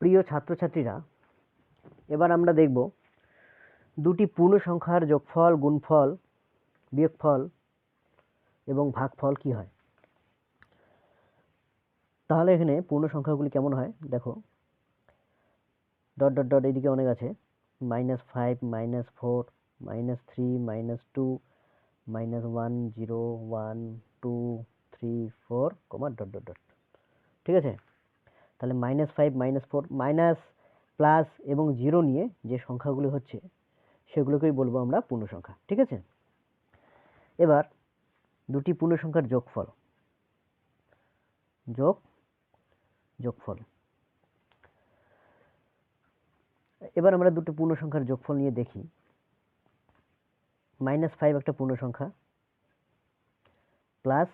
প্রিয় ছাত্রছাত্রীরা, এবার আমরা দেখব দুটি পূর্ণ সংখ্যার যোগফল, গুণফল, বিয়োগফল এবং ভাগফল কি হয়। তাহলে এখানে পূর্ণ সংখ্যাগুলি কেমন হয়? দেখো, ডট ডট ডট এইদিকে অনেক আছে। Minus five, minus four, minus three, minus two, minus one, zero, one, two, three, four, comma, dot dot dot. ঠিক আছে? তাহলে minus five minus four minus plus এবং জিরো নিয়ে যে সংখ্যাগুলি হচ্ছে, সেগুলোকেই বলব আমরা পূর্ণ সংখ্যা ঠিক আছে? এবার দুটি পূর্ণ সংখ্যার যোগফল, যোগ, যোগফল। এবার আমরা দুটো পূর্ণ সংখ্যার যোগফল নিয়ে দেখি। মাইনাস ফাইভ একটা পূর্ণ সংখ্যা প্লাস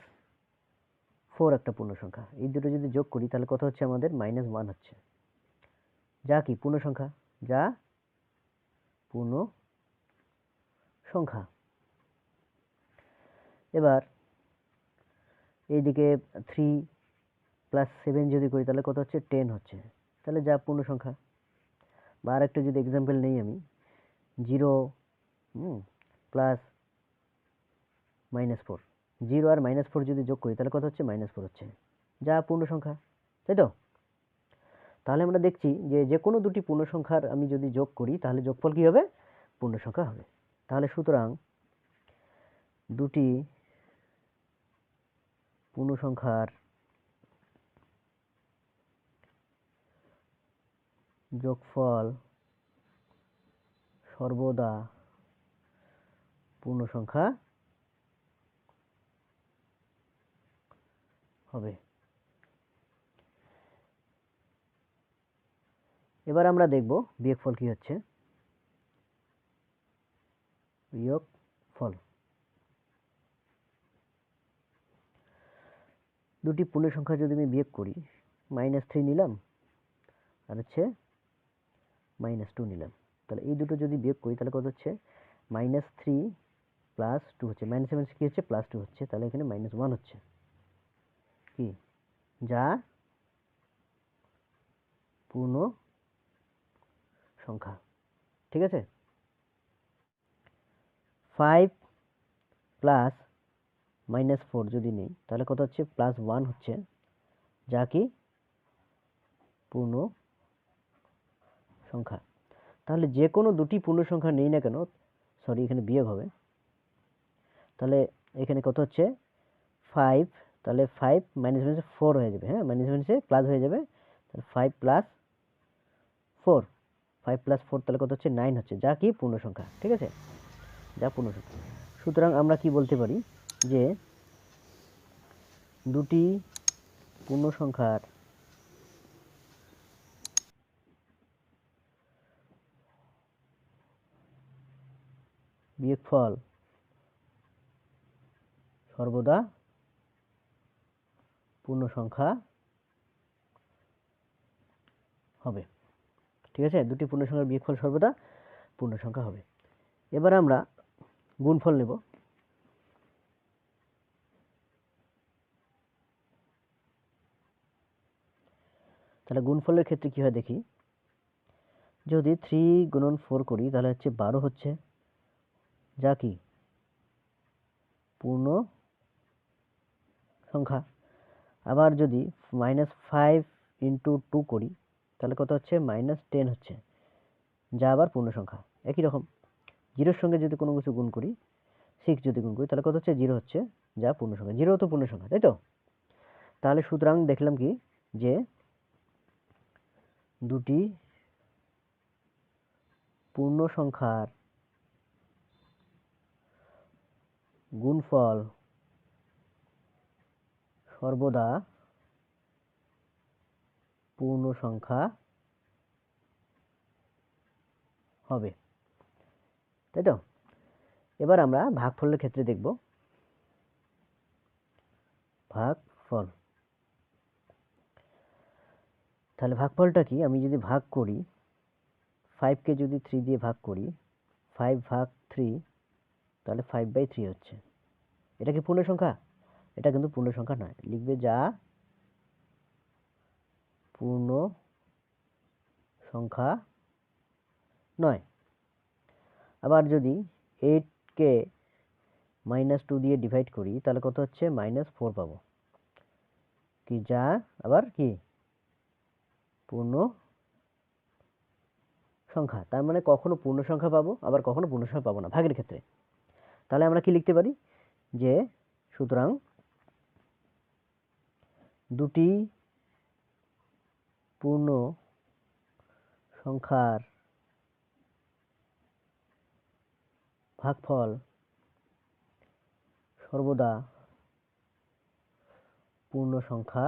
ফোর একটা পূর্ণ সংখ্যা। এই দুটো যদি যোগ করি, তাহলে কত হচ্ছে আমাদের? মাইনাস ওয়ান হচ্ছে। যা কি? পূর্ণ সংখ্যা। যা? পূর্ণ সংখ্যা। এবার এইদিকে থ্রি প্লাস সেভেন যদি করি, তাহলে কত হচ্ছে? টেন হচ্ছে। তাহলে যা পূর্ণ সংখ্যা। বা আর একটা যদি এক্সাম্পল নেই আমি zero plus minus four zero আর মাইনাস ফোর যদি যোগ করি, তাহলে কত হচ্ছে? মাইনাস ফোর হচ্ছে। যা পূর্ণ সংখ্যা, তাই তো? তাহলে আমরা দেখছি যে যে কোনো দুটি পূর্ণ সংখ্যার আমি যদি যোগ করি, তাহলে যোগফল কী হবে? পূর্ণ সংখ্যা হবে। তাহলে সুতরাং দুটি পূর্ণ সংখ্যার যোগফল সর্বদা পূর্ণ সংখ্যা হবে। এবার আমরা দেখব বিয়োগফল কি হচ্ছে। বিয়োগ ফল দুটি পূর্ণ সংখ্যা যদি আমি বিয়োগ করি মাইনাস থ্রি নিলাম, আর হচ্ছে মাইনাস টু নিলাম। তাহলে এই দুটো যদি বিয়োগ করি, তাহলে কত হচ্ছে? মাইনাস থ্রি প্লাস টু হচ্ছে। মাইনাস সেভেন কী হচ্ছে? প্লাস টু হচ্ছে। তাহলে এখানে মাইনাস ওয়ান হচ্ছে। কি? যা পূর্ণ সংখ্যা ঠিক আছে? ফাইভ প্লাস মাইনাস ফোর যদি নেই, তাহলে কত হচ্ছে? প্লাস ওয়ান হচ্ছে, যা কি? পূর্ণ সংখ্যা তাহলে যে কোনো দুটি পূর্ণ সংখ্যা নেই না কেন সরি এখানে বিয়োগ হবে। তাহলে এখানে কত হচ্ছে? ফাইভ তাহলে ফাইভ মাইনাস মাইনাসে ফোর হয়ে যাবে হ্যাঁ? মাইনাস মাইনাসে প্লাস হয়ে যাবে, তাহলে five plus four five plus four তাহলে কত হচ্ছে? নাইন হচ্ছে, যা কি? পূর্ণ সংখ্যা ঠিক আছে? যা পূর্ণ সংখ্যা সুতরাং আমরা কি বলতে পারি? যে দুটি পূর্ণ সংখ্যার বিয়োগফল সর্বদা পূর্ণ সংখ্যা হবে। ঠিক আছে? দুটি পূর্ণ সংখ্যার বিয়োগফল সর্বদা পূর্ণ সংখ্যা হবে। এবার আমরা গুণফল নেব। তাহলে গুণফলের ক্ষেত্রে কী হয় দেখি? যদি থ্রি গুণন ফোর করি, তাহলে হচ্ছে বারো হচ্ছে। যা কি? পূর্ণ সংখ্যা। আবার যদি মাইনাস ফাইভ ইন্টু টু করি, তাহলে কত হচ্ছে? মাইনাস টেন হচ্ছে। যা আবার পূর্ণ সংখ্যা একই রকম। জিরোর সঙ্গে যদি কোনো কিছু গুণ করি সিক্স যদি গুণ করি, তাহলে কত হচ্ছে? জিরো হচ্ছে। যা পূর্ণ সংখ্যা জিরো তো পূর্ণ সংখ্যা তাই তো? তাহলে সুতরাং দেখলাম কি? যে দুটি পূর্ণ সংখ্যার গুণফল সর্বদা পূর্ণ সংখ্যা হবে। তাই তো? এবার আমরা ভাগফলের ক্ষেত্রে দেখব। ভাগফল। তাহলে ভাগফলটা কি? আমি যদি ভাগ করি ফাইভকে যদি থ্রি দিয়ে ভাগ করি ফাইভ ভাগ থ্রি তাহলে ফাইভ বাই থ্রি হচ্ছে। এটা কি পূর্ণ সংখ্যা এটা কিন্তু পূর্ণ সংখ্যা নয়। লিখবে যা? পূর্ণ সংখ্যা নয়। আবার যদি এইটকে মাইনাস টু দিয়ে ডিভাইড করি, তাহলে কত হচ্ছে? মাইনাস ফোর পাবো। কি যা? আবার কি? পূর্ণ সংখ্যা। তার মানে কখনো পূর্ণ সংখ্যা পাবো, আবার কখনো পূর্ণ সংখ্যা পাবো না, ভাগের ক্ষেত্রে। তাহলে আমরা কি লিখতে পারি? যে সুতরাং দুটি পূর্ণ সংখ্যার ভাগফল সর্বদা পূর্ণ সংখ্যা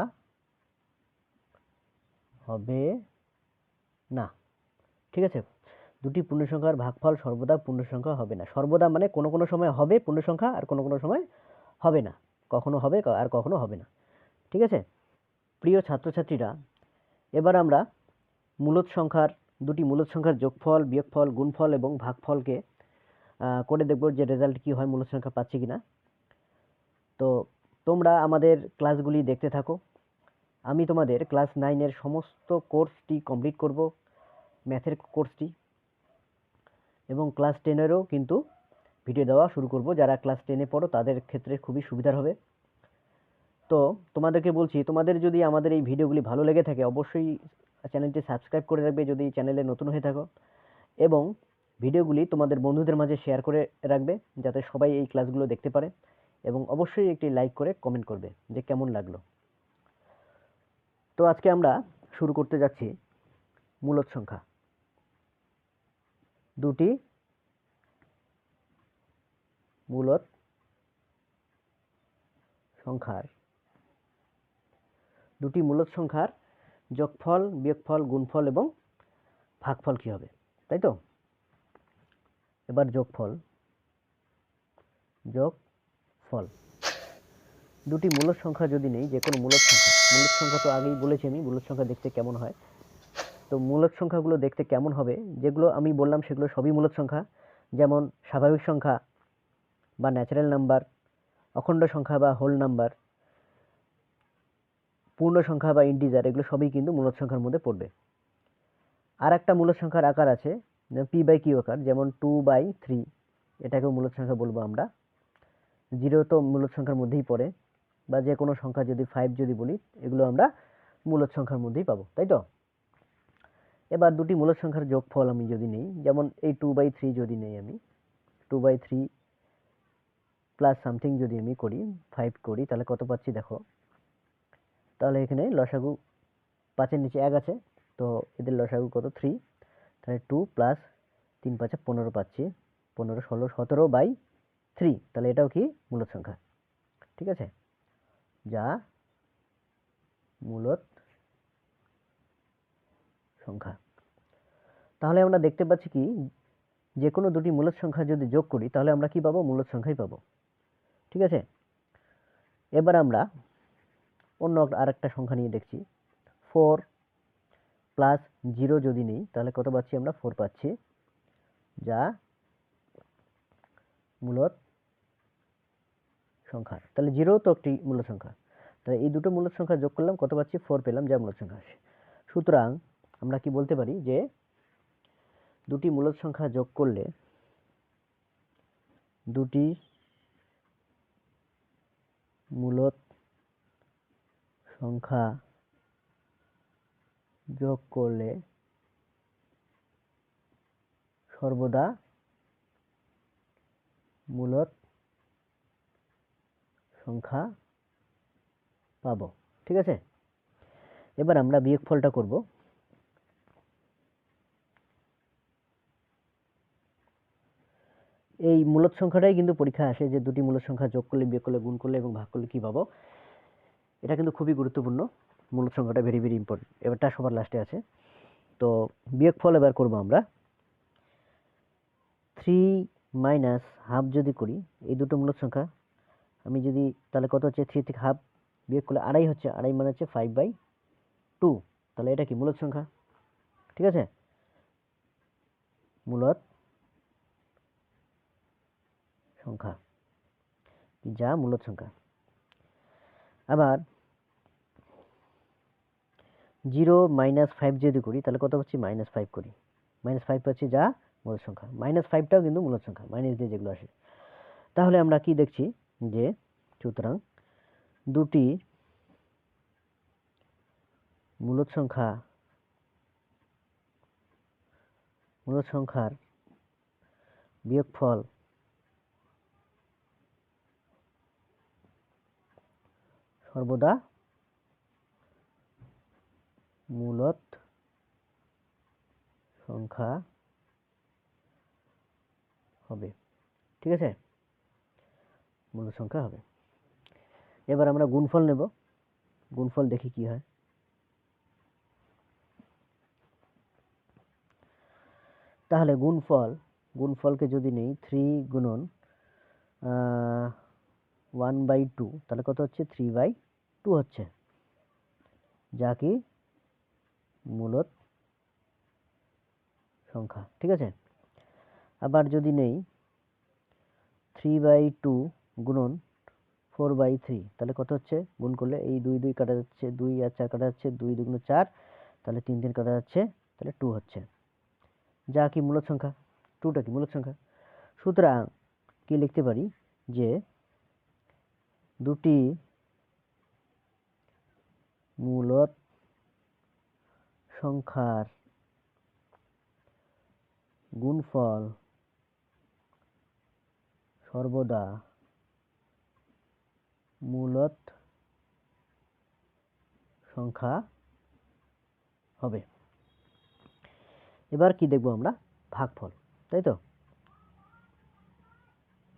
হবে না। ঠিক আছে? দুটি পূর্ণ সংখ্যার ভাগফল সর্বদা পূর্ণ সংখ্যা হবে না। সর্বদা মানে কোনো কোনো সময় হবে পূর্ণ সংখ্যা আর কোনো কোনো সময় হবে না। কখনো হবে আর কখনো হবে না। ঠিক আছে? প্রিয় ছাত্রছাত্রীরা, এবার আমরা মূলদ সংখ্যার দুটি মূলদ সংখ্যার যোগফল, বিয়োগফল, গুণফল এবং ভাগফলকে করে দেখব যে রেজাল্ট কি হয় মূলদ সংখ্যা পাচ্ছি কিনা। তো তোমরা আমাদের ক্লাসগুলি দেখতে থাকো। আমি তোমাদের ক্লাস নাইনের সমস্ত কোর্সটি কমপ্লিট করব ম্যাথের কোর্সটি এবং ক্লাস টেনেরও কিন্তু ভিডিও দেওয়া শুরু করব। যারা ক্লাস টেনে পড়ো, তাদের ক্ষেত্রে খুবই সুবিধার হবে। তো তোমাদেরকে বলছি, তোমাদের যদি আমাদের এই ভিডিওগুলি ভালো লেগে থাকে, অবশ্যই চ্যানেলটি সাবস্ক্রাইব করে রাখবে যদি চ্যানেলে নতুন হয়ে থাকো। এবং ভিডিওগুলি তোমাদের বন্ধুদের মাঝে শেয়ার করে রাখবে, যাতে সবাই এই ক্লাসগুলো দেখতে পারে। এবং অবশ্যই একটি লাইক করে কমেন্ট করবে যে কেমন লাগল। তো আজকে আমরা শুরু করতে যাচ্ছি মূলদ সংখ্যা। দুটি মূলদ সংখ্যার দুটি মূলদ সংখ্যার যোগফল, বিয়োগফল, গুণফল এবং ভাগফল কি হবে? তাই তো? এবার যোগফল যোগ ফল দুটি মূলদ সংখ্যা যদি নেই, যে কোনো মূলদ সংখ্যা মূলদ সংখ্যা তো আগেই বলেছি আমি মূলদ সংখ্যা দেখতে কেমন হয়? তো মূলদ সংখ্যাগুলো দেখতে কেমন হবে? যেগুলো আমি বললাম সেগুলো সবই মূলদ সংখ্যা। যেমন স্বাভাবিক সংখ্যা বা ন্যাচারাল নাম্বার অখণ্ড সংখ্যা বা হোল নাম্বার পূর্ণ সংখ্যা বা ইন্টিজার এগুলো সবই কিন্তু মূলদ সংখ্যার মধ্যে পড়বে। আর একটা মূলদ সংখ্যার আকার আছে পি বাই কিউ আকার, যেমন টু বাই থ্রি এটাকেও মূলদ সংখ্যা বলব আমরা। জিরো তো মূলদ সংখ্যার মধ্যেই পড়ে, বা যে কোনো সংখ্যা যদি ফাইভ যদি বলি, এগুলো আমরা মূলদ সংখ্যার মধ্যেই পাবো, তাই তো? এবার দুটি মূলদ সংখ্যার যোগফল আমি যদি নেই, যেমন এই টু বাই থ্রি যদি নেই আমি two by three plus something যদি আমি করি ফাইভ করি, তাহলে কত পাচ্ছি দেখো? তাহলে এখানে লসাগু পাঁচের নিচে এক আছে, তো এদের লসাগু কত? থ্রি তাহলে টু প্লাস তিন পাঁচে পনেরো পাচ্ছি। পনেরো, ষোলো, সতেরো বাই থ্রি তাহলে এটাও কি? মূলদ সংখ্যা। ঠিক আছে? যা মূলত সংখ্যা। তাহলে আমরা দেখতে পাচ্ছি কি? যে কোনো দুটি মূলত সংখ্যা যদি যোগ করি, তাহলে আমরা কি পাবো? মূলত সংখ্যাই পাবো। ঠিক আছে? এবার আমরা অন্য আরেকটা সংখ্যা নিয়ে দেখছি। ফোর প্লাস জিরো যদি নেই, তাহলে কত পাচ্ছি আমরা? ফোর পাচ্ছি। যা মূলত সংখ্যা। তাহলে জিরো তো একটি মূল সংখ্যা। তাহলে এই দুটো মূল সংখ্যা যোগ করলাম, কত পাচ্ছি? ফোর পেলাম, যা মূল সংখ্যা আসে। সুতরাং আমরা কি বলতে পারি যে দুটি মূলদ সংখ্যা যোগ করলে দুটি মূলদ সংখ্যা যোগ করলে সর্বদা মূলদ সংখ্যা পাবো, ঠিক আছে? এবার আমরা বিয়োগফলটা করব। এই মূলদ সংখ্যাটাই কিন্তু পরীক্ষা আসে যে দুটি মূলদ সংখ্যা যোগ করলে, বিয়োগ করলে, গুণ করলে এবং ভাগ করলে কি পাবো। এটা কিন্তু খুবই গুরুত্বপূর্ণ। মূলদ সংখ্যাটা ভেরি ভেরি ইম্পর্টেন্ট এবারটা সবার লাস্টে আছে। তো বিয়োগ ফল এবার করব আমরা। থ্রি মাইনাস হাফ যদি করি, এই দুটো মূলদ সংখ্যা, আমি যদি তাহলে কত হচ্ছে? থ্রি থেকে হাফ বিয়োগ করলে আড়াই হচ্ছে। আড়াই মানে হচ্ছে ফাইভ বাই টু তাহলে এটা কি মূলদ সংখ্যা? ঠিক আছে? মূলত সংখ্যা। যা মূলদ সংখ্যা। আবার জিরো মাইনাস ফাইভ যদি করি, তাহলে কত পাচ্ছি? মাইনাস ফাইভ করি। মাইনাস ফাইভ পাচ্ছি যা মূলত সংখ্যা। মাইনাস ফাইভটাও কিন্তু মূলত সংখ্যা, মাইনাস দিয়ে যেগুলো আসে। তাহলে আমরা কি দেখছি? যে সুতরাং দুটি মূলত সংখ্যা মূলত সংখ্যার বিয়োগফল সর্বদা মূলত সংখ্যা হবে। ঠিক আছে? মূল সংখ্যা হবে। এবার আমরা গুণফল নেব। গুণফল দেখি কি হয়। তাহলে গুণফল, গুণফলকে যদি নেই থ্রি গুণন ওয়ান বাই টু তাহলে কত হচ্ছে? থ্রি বাই টু হচ্ছে। যা কি মূলত সংখ্যা, ঠিক আছে? আবার যদি নেই থ্রি বাই টু গুণন ফোর বাই থ্রি তাহলে কত হচ্ছে? গুণ করলে এই দুই দুই কাটা যাচ্ছে, দুই আর চার কাটা যাচ্ছে, দুই দুগুণ চার, তাহলে তিন তিন কাটা যাচ্ছে, তাহলে টু হচ্ছে। যা কি মূলত সংখ্যা? টুটা কি মূলত সংখ্যা? সুতরাং কি লিখতে পারি? যে দুটি মূলত সংখ্যার গুণফল সর্বদা মূলত সংখ্যা হবে। এবার কি দেখব আমরা? ভাগফল, তাই তো?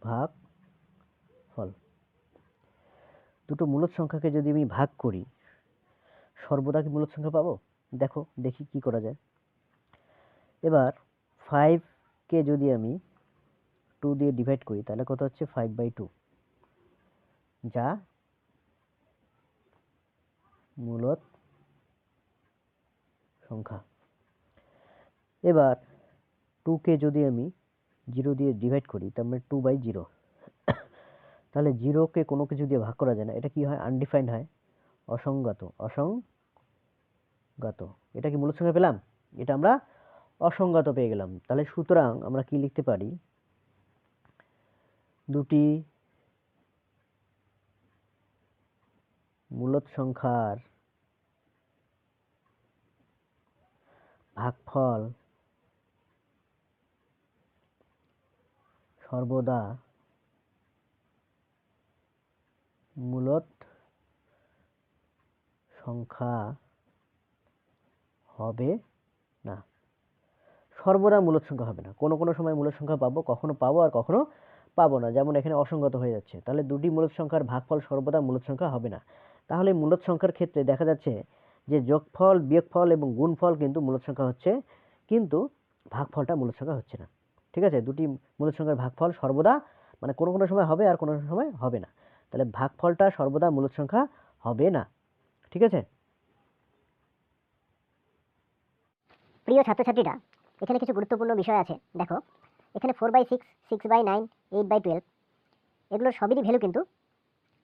ভাগ ফল দুটো মূলত সংখ্যাকে যদি আমি ভাগ করি, সর্বদা কি মূলত সংখ্যা পাবো? দেখো, দেখি কি করা যায়। এবার ফাইভকে যদি আমি টু দিয়ে ডিভাইড করি, তাহলে কত হচ্ছে? ফাইভ বাই টু যা মূলত সংখ্যা। এবার টুকে যদি আমি জিরো দিয়ে ডিভাইড করি, তার মানে টু বাই জিরো তাহলে জিরোকে কোনো কিছু দিয়ে ভাগ করা যায় না। এটা কি হয়? আনডিফাইন্ড হয়। অসংগত অসংগত। এটা কি মূলত সংখ্যা পেলাম? এটা আমরা অসংগত পেয়ে গেলাম। তাহলে সুতরাং আমরা কি লিখতে পারি? দুটি মূলত সংখ্যার ভাগফল সর্বদা মূলত সংখ্যা হবে না। সর্বদা মূলত সংখ্যা হবে না। কোনো কোনো সময় মূলত সংখ্যা পাবো, কখনো পাবো আর কখনো পাবো না। যেমন এখানে অসংগত হয়ে যাচ্ছে। তাহলে দুটি মূলত সংখ্যার ভাগফল সর্বদা মূলত সংখ্যা হবে না। তাহলে মূলত সংখ্যার ক্ষেত্রে দেখা যাচ্ছে যে যোগফল, বিয়োগফল এবং গুণফল কিন্তু মূলত সংখ্যা হচ্ছে, কিন্তু ভাগফলটা মূলত সংখ্যা হচ্ছে না। ঠিক আছে? দুটি মূলত সংখ্যার ভাগফল সর্বদা মানে কোনো কোনো সময় হবে আর কোনো সময় হবে না। তাহলে ভাগফলটা সর্বদা মূলত সংখ্যা হবে না। ঠিক আছে? প্রিয় ছাত্রছাত্রীরা, এখানে কিছু গুরুত্বপূর্ণ বিষয় আছে। দেখো, এখানে four by six six by nine eight by twelve এগুলোর সবেরই ভ্যালু কিন্তু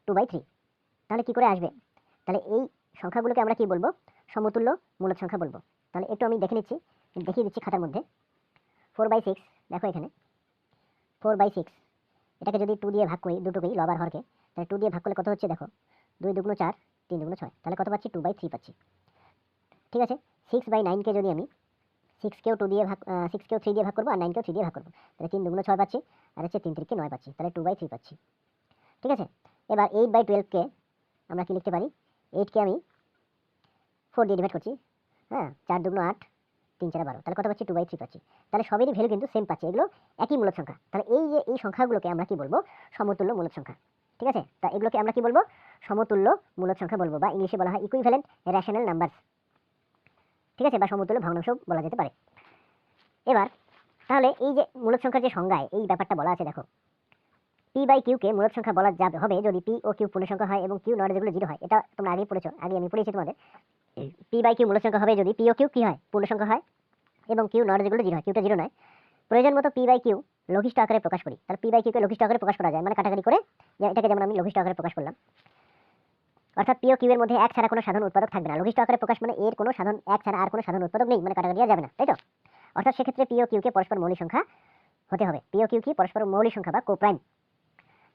টু বাই থ্রি তাহলে কী করে আসবে? তাহলে এই সংখ্যাগুলোকে আমরা কি বলব? সমতুল্য মূলত সংখ্যা বলব। তাহলে একটু আমি দেখে নিচ্ছি, দেখিয়ে দিচ্ছি খাতার মধ্যে। ফোর বাই সিক্স দেখো এখানে। ফোর বাই সিক্স এটাকে যদি টু দিয়ে ভাগ করি দুটোকেই লবার হরকে, তাহলে টু দিয়ে ভাগ করলে কত হচ্ছে দেখো? দুই দুগুণ চার, তিন দুগুণ ছয়, তাহলে কত পাচ্ছি? টু বাই থ্রি পাচ্ছি। ঠিক আছে? সিক্স বাই নাইনকে যদি আমি সিক্সকেও টু দিয়ে ভাগ সিক্সকেও থ্রি দিয়ে ভাগ করব আর নাইনকেও থ্রি দিয়ে ভাগ করব। তাহলে তিন দুগুণ ছয় পাচ্ছি, আর হচ্ছে তিন তিরিকে নয় পাচ্ছি, তাহলে টু বাই থ্রি পাচ্ছি। ঠিক আছে? এবার এইট বাই টুয়েলভকে আমরা কি লিখতে পারি? এইটকে আমি ফোর দিয়ে ডিভাইড করছি হ্যাঁ? চার দুগুণ আট, তিন চার বারো, তাহলে কত পাচ্ছি? টু বাই থ্রি পাচ্ছি। তাহলে সবেরই ভ্যালু কিন্তু সেম পাচ্ছি, এগুলো একই মূলত সংখ্যা। তাহলে এই যে, এই সংখ্যাগুলোকে আমরা কি বলব? সমতুল্য মূলত সংখ্যা। ঠিক আছে? তা এগুলোকে আমরা কি বলব? সমতুল্য মূলত সংখ্যা বলব, বা ইংলিশে বলা হয় ইকুইভ্যালেন্ট রেশনাল নাম্বারস ঠিক আছে? বা সমতুল্য ভগ্নাংশ বলা যেতে পারে। এবার, তাহলে এই যে মূলত সংখ্যার যে সংজ্ঞায় এই ব্যাপারটা বলা আছে, দেখো। পি বাই কিউকে মূলত সংখ্যা বলা যাবে, হবে যদি পি ও কিউ পূর্ণ সংখ্যা হয় এবং কিউ নট যেগুলো জিরো হয়। এটা তোমরা আগেই পড়েছো, আগে আমি পড়েছি তোমাদের। পি বাই কিউ মূলত সংখ্যা হবে যদি পি ও কিউ কি হয়, পূর্ণ সংখ্যা হয় এবং কিউ নট যেগুলো জিরো হয় কিউটা জিরো নয়। প্রয়োজন মতো পি বাই কিউ লঘিষ্ঠ আকারে প্রকাশ করি। তাহলে পি বাই কিউকে লঘিষ্ঠ আকারে প্রকাশ করা যায় মানে কাটাকাটি করে এটাকে যেমন আমি লঘিষ্ঠ আকারে প্রকাশ করলাম। অর্থাৎ পি ও কিউ এর মধ্যে এক ছাড়া কোনো সাধারণ উৎপাদক থাকবে না। লঘিষ্ঠ আকারে প্রকাশ মানে এর কোনো সাধারণ, এক ছাড়া আর কোনো সাধারণ উৎপাদক নেই মানে কাটাকাটি যাবে না, তাই তো? অর্থাৎ সেক্ষেত্রে পি ও কিউকে পরস্পর মৌলিক সংখ্যা হতে হবে। পি ও কিউ কি? পরস্পর মৌলিক সংখ্যা বা কোপ্রাইম।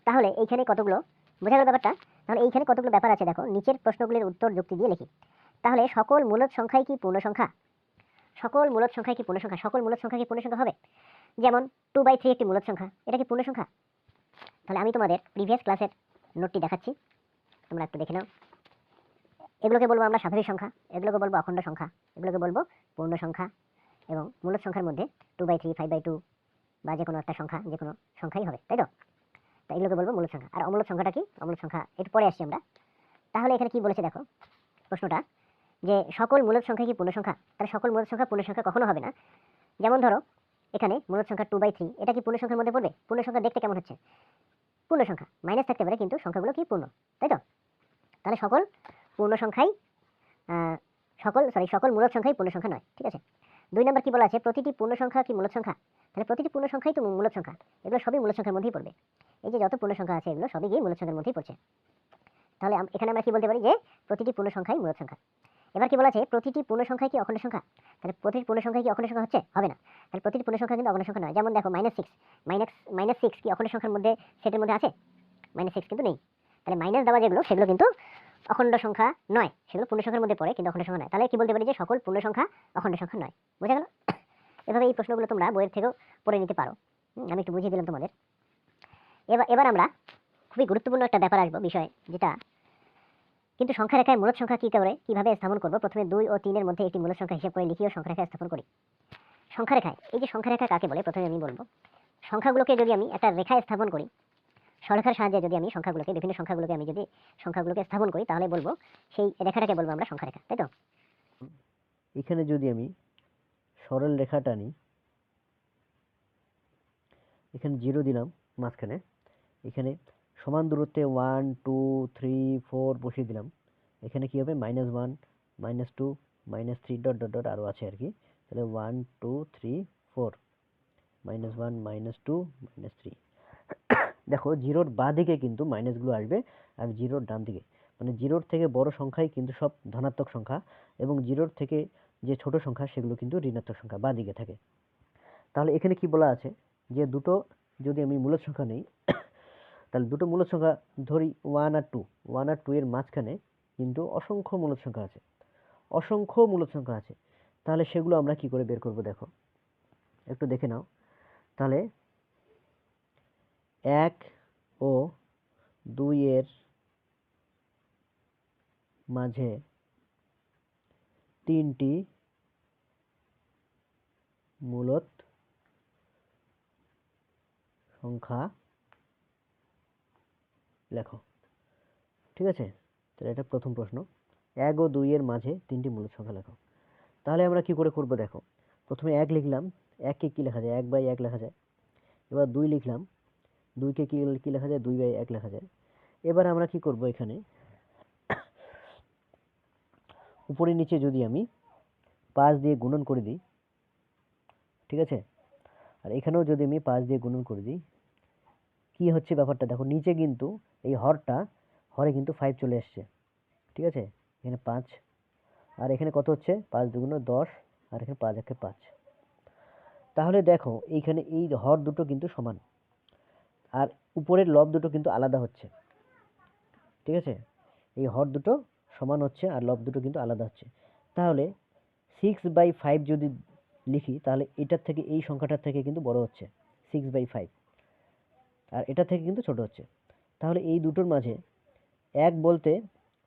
তাহলে এইখানে কতগুলো? বোঝা গেল ব্যাপারটা? তাহলে এইখানে কতগুলো ব্যাপার আছে দেখো, নিচের প্রশ্নগুলির উত্তর যুক্তি দিয়ে লিখি। তাহলে সকল মূলদ সংখ্যাই কি পূর্ণ সংখ্যা? সকল মূলদ সংখ্যাই কি পূর্ণ সংখ্যা? সকল মূলদ সংখ্যা কি পূর্ণ সংখ্যা হবে? যেমন টু বাই থ্রি একটি মূলদ সংখ্যা, এটা কি পূর্ণ সংখ্যা? তাহলে আমি তোমাদের প্রিভিয়াস ক্লাসের নোটটি দেখাচ্ছি। তোমরা একটু দেখে নাও। এগুলোকে বলব আমরা স্বাভাবিক সংখ্যা, এগুলোকে বলব অখণ্ড সংখ্যা, এগুলোকে বলব পূর্ণ সংখ্যা এবং মূলদ সংখ্যার মধ্যে two by three five by two বা যে কোনো একটা সংখ্যা, যে কোনো সংখ্যাই হবে, তাই তো? তা এগুলোকে বলব মূলদ সংখ্যা। আর অমূলদ সংখ্যাটা কি? অমূলদ সংখ্যা, একটু পরে আসছি আমরা। তাহলে এখানে কি বলেছে দেখো, প্রশ্নটা, যে সকল মূলদ সংখ্যা কি পূর্ণ সংখ্যা? তাহলে সকল মূলদ সংখ্যা পূর্ণ সংখ্যা কখনো হবে না। যেমন ধরো, এখানে মূলদ সংখ্যা টু বাই থ্রি এটা কি পূর্ণ সংখ্যার মধ্যে পড়বে? পূর্ণ সংখ্যা দেখতে কেমন হচ্ছে? পূর্ণ সংখ্যা মাইনাস থাকতে পারে কিন্তু সংখ্যাগুলো কি পূর্ণ, তাই তো? তাহলে সকল পূর্ণ সংখ্যাই সকল সরি সকল মূলদ সংখ্যাই পূর্ণ সংখ্যা নয়, ঠিক আছে? দুই নম্বর কি বলা আছে? প্রতিটি পূর্ণ সংখ্যা কি মূলদ সংখ্যা? তাহলে প্রতিটি পূর্ণ সংখ্যাই তো মূলদ সংখ্যা, এগুলো সবই মূলদ সংখ্যার মধ্যেই পড়বে। এই যে যত পূর্ণ সংখ্যা আছে এগুলো সবই গিয়ে মূলদ সংখ্যার মধ্যেই পড়ছে। তাহলে এখানে আমরা কি বলতে পারি যে প্রতিটি পূর্ণ সংখ্যাই মূলদ সংখ্যা। এবার কি বলা আছে? প্রতিটি পূর্ণ সংখ্যা কি অখণ্ড সংখ্যা? তাহলে প্রতিটি পূর্ণ সংখ্যা কি অখণ্ড সংখ্যা হচ্ছে? হবে না। তাহলে প্রতিটি পূর্ণ সংখ্যা কিন্তু অখণ্ড সংখ্যা নয়। যেমন দেখো minus six minus minus six কি অখণ্ড সংখ্যার মধ্যে, সেটের মধ্যে আছে? মাইনাস সিক্স কিন্তু নেই। তাহলে মাইনাস দেওয়া যেগুলো, সেগুলো কিন্তু অখণ্ড সংখ্যা নয়। সেগুলো পূর্ণ সংখ্যার মধ্যে পড়ে, কিন্তু অখণ্ড সংখ্যা নয়। তাহলে কি বলতে পারি যে সকল পূর্ণ সংখ্যা অখণ্ড সংখ্যা নয়? বোঝা গেল? এভাবে এই প্রশ্নগুলো তোমরা বইয়ের থেকেও পড়ে নিতে পারো। আমি একটু বুঝিয়ে দিলাম তোমাদের। এবার এবার আমরা খুবই গুরুত্বপূর্ণ একটা ব্যাপার আসব, বিষয়, যেটা কিন্তু সংখ্যা রেখায় মূলত সংখ্যা কী করে, কীভাবে স্থাপন করব? প্রথমে দুই ও তিনের মধ্যে একটি মূলত সংখ্যা হিসেব করে লিখিয়ে সংখ্যা রেখা স্থাপন করি। সংখ্যা রেখায় এই যে সংখ্যা রেখা কাকে বলে? প্রথমে আমি বলব। সংখ্যাগুলোকে যদি আমি একটা রেখায় স্থাপন করি সরকার সাহায্যে যদি আমি সংখ্যাগুলোকে, বিভিন্ন সংখ্যাগুলোকে আমি যদি সংখ্যাগুলোকে স্থাপন করি, তাহলে বলব সেই রেখাটাকে বলব আমরা সংখ্যা রেখা তাই তো? এখানে যদি আমি সরল রেখা টানি, এখানে জিরো দিলাম মাঝখানে, এখানে সমান দূরত্বে ওয়ান টু থ্রি ফোর বসিয়ে দিলাম, এখানে কি হবে? Minus one minus two minus three dot dot dot আরও আছে আর কি, তাহলে one two three four minus one minus two minus three দেখো জিরোর বাঁ দিকে কিন্তু মাইনাসগুলো আসবে আর জিরোর ডান দিকে। মানে জিরোর থেকে বড় সংখ্যাই কিন্তু সব ধনাত্মক সংখ্যা এবং জিরোর থেকে যে ছোট সংখ্যা সেগুলো কিন্তু ঋণাত্মক সংখ্যা বা দিকে থাকে। তাহলে এখানে কি বলা আছে? যে দুটো যদি আমি মূলদ সংখ্যা নেই, তাহলে দুটো মূলদ সংখ্যা ধরি ওয়ান আর টু ওয়ান আর টু এর মাঝখানে কিন্তু অসংখ্য মূলদ সংখ্যা আছে। অসংখ্য মূলদ সংখ্যা আছে। তাহলে সেগুলো আমরা কি করে বের করব দেখো? একটু দেখে নাও। তাহলে এক ও দুই এর মাঝে তিনটি মূলত সংখ্যা লেখো। ঠিক আছে? তাহলে এটা প্রথম প্রশ্ন। এক ও দুইয়ের মাঝে তিনটি মূলত সংখ্যা লেখো। তাহলে আমরা কি করে করব দেখো? প্রথমে এক লিখলাম। এককে কি লেখা যায়? এক বাই এক লেখা যায়। এবার দুই লিখলাম। দুইকে কি কি লেখা যায়? দুই বাই এক লেখা যায়। এবার আমরা কি করব এখানে? উপরে নিচে যদি আমি পাঁচ দিয়ে গুণন করে দিই, ঠিক আছে? আর এখানেও যদি আমি পাঁচ দিয়ে গুণন করে দিই, কি হচ্ছে ব্যাপারটা? দেখো, নিচে কিন্তু এই হরটা, হরে কিন্তু ফাইভ চলে আসছে। ঠিক আছে? এখানে পাঁচ। আর এখানে কত হচ্ছে? পাঁচ দুগুণ দশ, আর এখানে পাঁচ একে পাঁচ। তাহলে দেখো, এইখানে এই হর দুটো কিন্তু সমান। আর উপরের লব দুটো কিন্তু আলাদা হচ্ছে। ঠিক আছে? এই হর দুটো সমান হচ্ছে আর লব দুটো কিন্তু আলাদা হচ্ছে। তাহলে সিক্স বাই ফাইভ যদি লিখি, তাহলে এটার থেকে এই সংখ্যাটার থেকে কিন্তু বড় হচ্ছে সিক্স বাই ফাইভ আর এটা থেকে কিন্তু ছোট হচ্ছে। তাহলে এই দুটোর মাঝে এক বলতে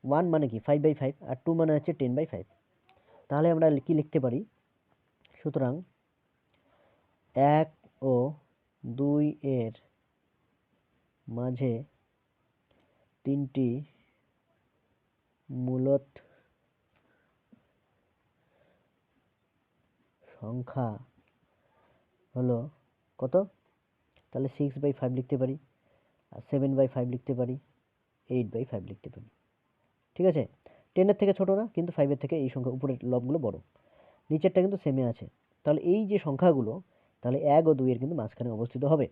ওয়ান মানে কি? ফাইভ বাই ফাইভ আর টু মানে হচ্ছে টেন বাই ফাইভ তাহলে আমরা কি লিখতে পারি? সুতরাং এক ও দুই এর মাঝে তিনটি মূলত সংখ্যা হলো কত? তাহলে সিক্স বাই ফাইভ লিখতে পারি আর সেভেন বাই ফাইভ লিখতে পারি এইট বাই ফাইভ লিখতে পারি। ঠিক আছে? টেনের থেকে ছোটো না, কিন্তু ফাইভের থেকে এই সংখ্যা, উপরের লবগুলো বড়। নিচেরটা কিন্তু সেমে আছে। তাহলে এই যে সংখ্যাগুলো, তাহলে এক ও দুইয়ের কিন্তু মাঝখানে অবস্থিত হবে।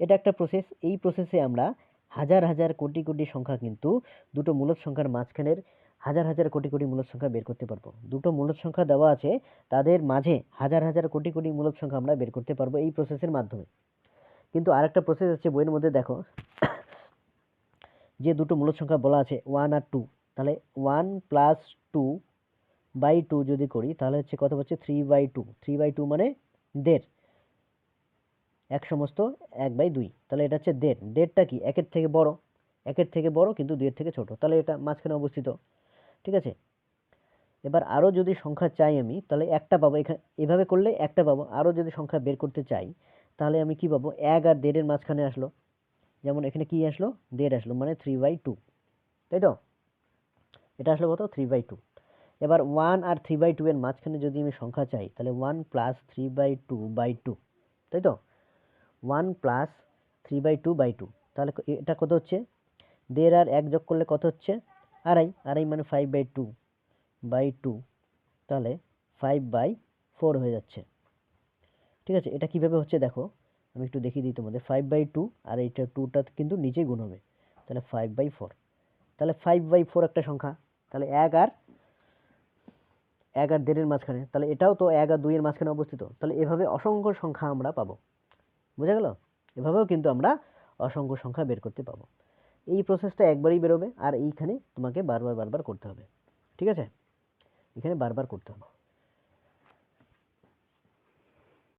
এটা একটা প্রসেস এই প্রসেসে আমরা হাজার হাজার কোটি কোটি সংখ্যা কিন্তু দুটো মূলদ সংখ্যার মাঝখানের হাজার হাজার কোটি কোটি মূলদ সংখ্যা বের করতে পারব। দুটো মূলদ সংখ্যা দেওয়া আছে, তাদের মাঝে হাজার হাজার কোটি কোটি মূলদ সংখ্যা আমরা বের করতে পারব এই প্রসেসের মাধ্যমে। কিন্তু আরেকটা প্রসেস আছে বইয়ের মধ্যে দেখো, যে দুটো মূলদ সংখ্যা বলা আছে ওয়ান আর টু তাহলে one plus two by two যদি করি, তাহলে হচ্ছে কত হচ্ছে three by two three by two মানে দেড়। এক সমস্ত এক বাই দুই। তাহলে এটা হচ্ছে দেড়। দেড়টা কি? একের থেকে বড়। একের থেকে বড় কিন্তু দুইয়ের থেকে ছোট। তাহলে এটা মাঝখানে অবস্থিত। ঠিক আছে? এবার আরও যদি সংখ্যা চাই আমি, তাহলে একটা পাবো। এখানে এভাবে করলে একটা পাবো। আরও যদি সংখ্যা বের করতে চাই, তাহলে আমি কি পাবো? এক আর দেড়ের মাঝখানে আসলো। যেমন এখানে কি আসলো? দেড় আসলো মানে থ্রি বাই টু তাই তো? এটা আসলো কত? থ্রি বাই টু এবার ওয়ান আর থ্রি বাই টু এর মাঝখানে যদি আমি সংখ্যা চাই, তাহলে one plus three by two by two তাই তো? One plus three by two by two তাহলে এটা কত হচ্ছে? দেড় আর এক যোগ করলে কত হচ্ছে? আড়াই। আড়াই মানে five by two by two তাহলে ফাইভ বাই ফোর হয়ে যাচ্ছে। ঠিক আছে? এটা কীভাবে হচ্ছে দেখো? আমি একটু দেখিয়ে দিই তোমাদের। ফাইভ বাই টু আর এইটা টুটা কিন্তু নিচেই গুণ হবে। তাহলে ফাইভ বাই ফোর তাহলে ফাইভ বাই ফোর একটা সংখ্যা। তাহলে এক আর এক আর দেড়ের মাঝখানে। তাহলে এটাও তো এক আর দুইয়ের মাঝখানে অবস্থিত। তাহলে এভাবে অসংখ্য সংখ্যা আমরা পাবো। বোঝা গেল? এভাবেও কিন্তু আমরা অসংখ্য সংখ্যা বের করতে পাবো। এই প্রসেসটা একবারই বেরোবে, আর এইখানে তোমাকে বারবার বারবার করতে হবে। ঠিক আছে? এখানে বারবার করতে হবে।